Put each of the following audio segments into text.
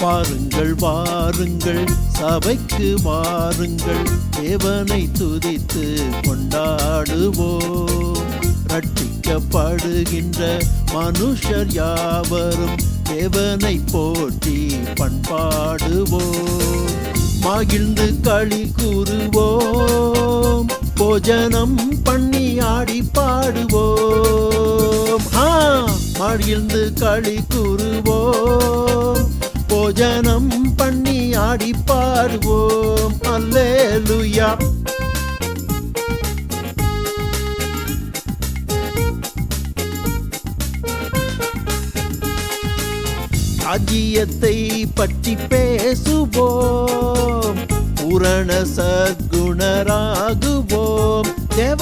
வாருங்கள் வாருங்கள். சபைக்கு வாருங்கள். தேவனை துதித்து கொண்டாடுவோம். ரட்சிக்கப்படுகின்ற மனுஷர் யாவரும் தேவனை போற்றி பண்பாடுவோம். மகிழ்ந்து களி கூறுவோம். போஜனம் பண்ணி ஆடி பாடுவோம். மகிழ்ந்து களி கூறுவோம். போஜனம் பண்ணி ஆடி பாடுவோம் அல்லேலுயா ராஜ்யத்தை பற்றி பேசுவோம்। பூரண சத்குணராகுவோம் தேவ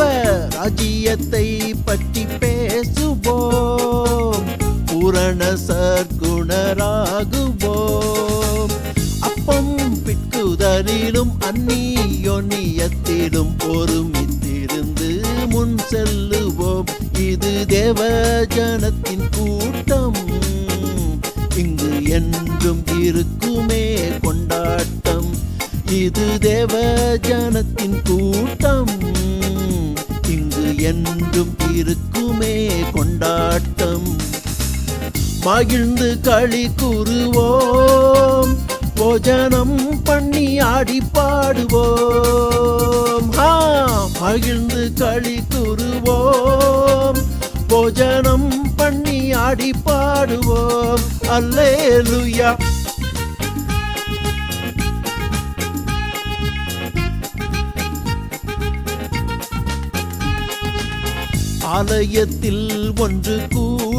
ராஜ்யத்தை பற்றி பேசுவோம்। பூரண சத்குணராகுவோம் பிட்குதலிலும் அந்நியோன்னியத்திலும் ஒருமித்திருந்து முன் செல்லுவோம். இது தேவஜனத்தின் கூட்டம். இங்கு என்றும் இருக்குமே கொண்டாட்டம். இது தேவஜனத்தின் கூட்டம். இங்கு என்றும் இருக்குமே கொண்டாட்டம். மகிழ்ந்து களி கூறுவோம். போஜனம் பண்ணி ஆடி பாடுவோம். மகிழ்ந்து களி கூறுவோம் போஜனம் பண்ணி ஆடி பாடுவோம். அல்லே லுயா ஆலயத்தில் ஒன்று கூடுவோம்.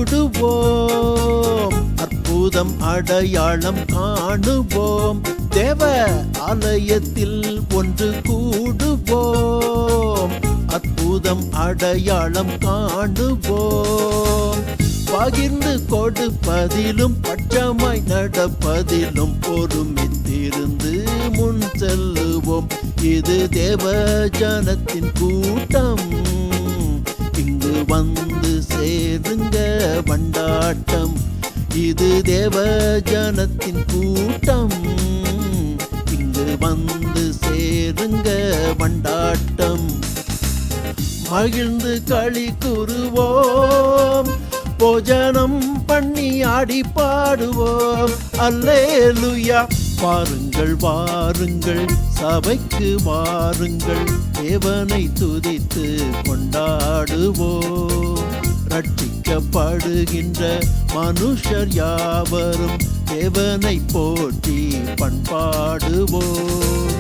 அற்புதம் அடையாளம் காணுவோம். தேவ ஆலயத்தில் ஒன்று கூடுவோம். அற்புதம் அடையாளம் காணுவோம். பகிர்ந்து கொடுப்பதிலும் பட்சமாய் நடப்பதிலும் பொறுமித்திருந்து முன் செல்லுவோம். இது தேவ ஜனத்தின் கூட்டம். இங்கு வந்து சேருங்க வண்டாட்டம். இது தேவ ஜனத்தின் கூட்டம். இங்கு வந்து சேருங்க வண்டாட்டம் மகிழ்ந்து களி கூறுவோம். போஜனம் பண்ணி ஆடி பாடுவோம். அல்லே லுயா பாருங்கள் வாருங்கள். சபைக்கு வாருங்கள். தேவனை துதித்து கொண்டாடுவோம். ரட்சிக்கப்படுகின்ற மனுஷர் யாவரும் தேவனை போற்றி பண்பாடுவோம்.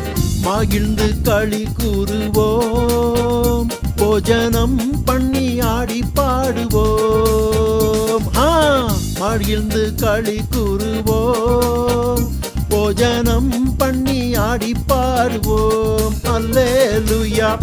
மகிழ்ந்து களி கூறுவோம். போஜனம் பண்ணி ஆடி பாடுவோம். ஆ மகிழ்ந்து களி கூறுவோம். போஜனம் பண்ணி ஆடி பாடுவோம். அல்லேலுயா.